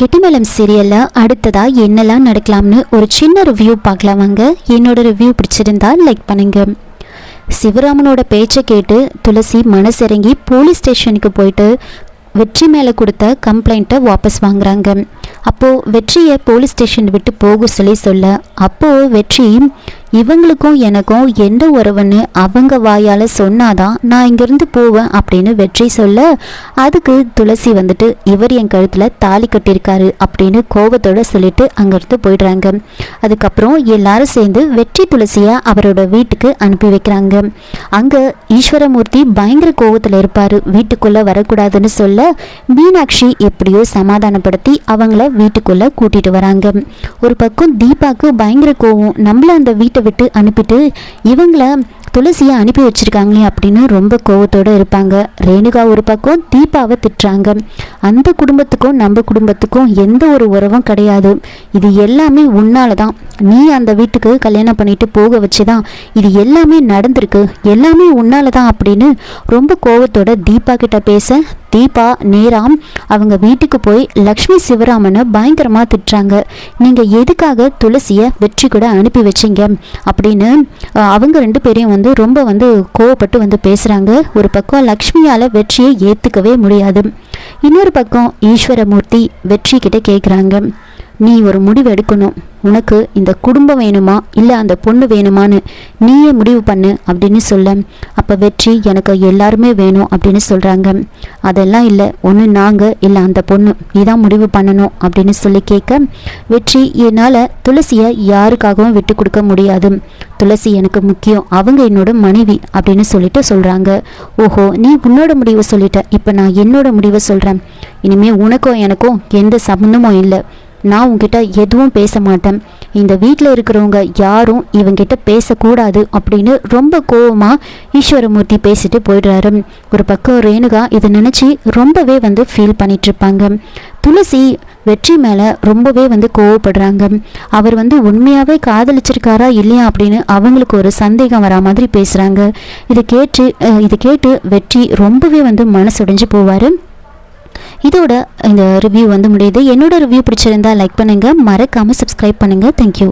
கெட்டிமலம் சீரியலில் அடுத்ததாக என்னெல்லாம் நடக்கலாம்னு ஒரு சின்ன ரிவ்யூ பார்க்கலாம் வாங்க. என்னோட ரிவ்யூ பிடிச்சிருந்தா லைக் பண்ணுங்க. சிவராமனோட பேச்சை கேட்டு துளசி மனசிறங்கி போலீஸ் ஸ்டேஷனுக்கு போயிட்டு வெற்றி மேலே கொடுத்த கம்ப்ளைண்ட்டை வாபஸ் வாங்குறாங்க. அப்போது வெற்றியை போலீஸ் ஸ்டேஷன் விட்டு போக சொல்லி சொல்ல அப்போது வெற்றி இவங்களுக்கும் எனக்கும் எந்த உறவுன்னு அவங்க வாயால் சொன்னாதான் நான் இங்கேருந்து போவேன் அப்படின்னு வெற்றி சொல்ல அதுக்கு துளசி வந்துட்டு இவர் என் கழுத்தில் தாலி கட்டியிருக்காரு அப்படின்னு கோபத்தோட சொல்லிட்டு அங்கேருந்து போயிடுறாங்க. அதுக்கப்புறம் எல்லாரும் சேர்ந்து வெற்றி துளசியை அவரோட வீட்டுக்கு அனுப்பி வைக்கிறாங்க. அங்கே ஈஸ்வரமூர்த்தி பயங்கர கோபத்தில் இருப்பார். வீட்டுக்குள்ளே வரக்கூடாதுன்னு சொல்ல மீனாட்சி எப்படியோ சமாதானப்படுத்தி அவங்கள வீட்டுக்குள்ளே கூட்டிகிட்டு வராங்க. ஒரு பக்கம் தீபாவுக்கு பயங்கர கோவம். நம்மள அந்த வீட்டை விட்டு அனுப்பிட்டு இவங்கள துளசியை அனுப்பி வச்சிருக்காங்களே அப்படின்னு ரொம்ப கோவத்தோடு இருப்பாங்க. ரேணுகா ஒரு பக்கம் தீபாவை திட்டுறாங்க. அந்த குடும்பத்துக்கும் நம்ம குடும்பத்துக்கும் எந்த ஒரு உறவும் கிடையாது. இது எல்லாமே உன்னால தான் நீ அந்த வீட்டுக்கு கல்யாணம் பண்ணிட்டு போக வச்சு தான் இது எல்லாமே நடந்திருக்கு. எல்லாமே உன்னால தான் அப்படின்னு ரொம்ப கோவத்தோட தீபா கிட்ட பேச தீபா நேராம் அவங்க வீட்டுக்கு போய் லக்ஷ்மி சிவராமனை பயங்கரமாக திட்டுறாங்க. நீங்கள் எதுக்காக துளசியை வெற்றி கூட அனுப்பி வச்சீங்க? அப்படின்னு அவங்க ரெண்டு பேரையும் வந்து ரொம்ப வந்து கோவப்பட்டு வந்து பேசுகிறாங்க ஒரு பக்கம் லக்ஷ்மியால் வெற்றியை ஏற்றுக்கவே முடியாது. இன்னொரு பக்கம் ஈஸ்வரமூர்த்தி வெற்றி கிட்ட கேட்குறாங்க நீ ஒரு முடிவு எடுக்கணும். உனக்கு இந்த குடும்பம் வேணுமா? இல்லை அந்த பொண்ணு வேணுமான்னு நீயே முடிவு பண்ணு அப்படின்னு சொல்ல அப்போ வெற்றி எனக்கு எல்லாருமே வேணும் அப்படின்னு சொல்கிறாங்க அதெல்லாம் இல்லை. ஒன்று நாங்கள் இல்லை அந்த பொண்ணு. நீ தான் முடிவு பண்ணணும் அப்படின்னு சொல்லி கேட்க வெற்றி என்னால் துளசியை யாருக்காகவும் விட்டு கொடுக்க முடியாது. துளசி எனக்கு முக்கியம். அவங்க என்னோட மனைவி அப்படின்னு சொல்லிட்டு சொல்கிறாங்க ஓஹோ நீ உன்னோட முடிவை சொல்லிட்ட. இப்போ நான் என்னோட முடிவை சொல்கிறேன் இனிமேல் உனக்கும் எனக்கும் எந்த சம்மந்தமும் இல்லை. நான் உங்ககிட்ட எதுவும் பேச மாட்டேன். இந்த வீட்டில் இருக்கிறவங்க யாரும் இவங்கிட்ட பேசக்கூடாது அப்படின்னு ரொம்ப கோவமாக ஈஸ்வரமூர்த்தி பேசிட்டு போயிடுறாரு. ஒரு பக்கம் ரேணுகா இதை நினச்சி ரொம்பவே வந்து ஃபீல் பண்ணிகிட்ருப்பாங்க துளசி வெற்றி மேலே ரொம்பவே வந்து கோவப்படுறாங்க. அவர் வந்து உண்மையாகவே காதலிச்சிருக்காரா இல்லையா அப்படின்னு அவங்களுக்கு ஒரு சந்தேகம் வரா மாதிரி பேசுகிறாங்க இதை கேட்டு இதை கேட்டு வெற்றி ரொம்பவே வந்து மனசுடைஞ்சு போவார். இதோட இந்த ரிவ்யூ வந்து முடியுது. என்னோட ரிவ்யூ பிடிச்சிருந்தா லைக் பண்ணுங்கள் மறக்காமல் சப்ஸ்கிரைப் பண்ணுங்கள் தேங்க்யூ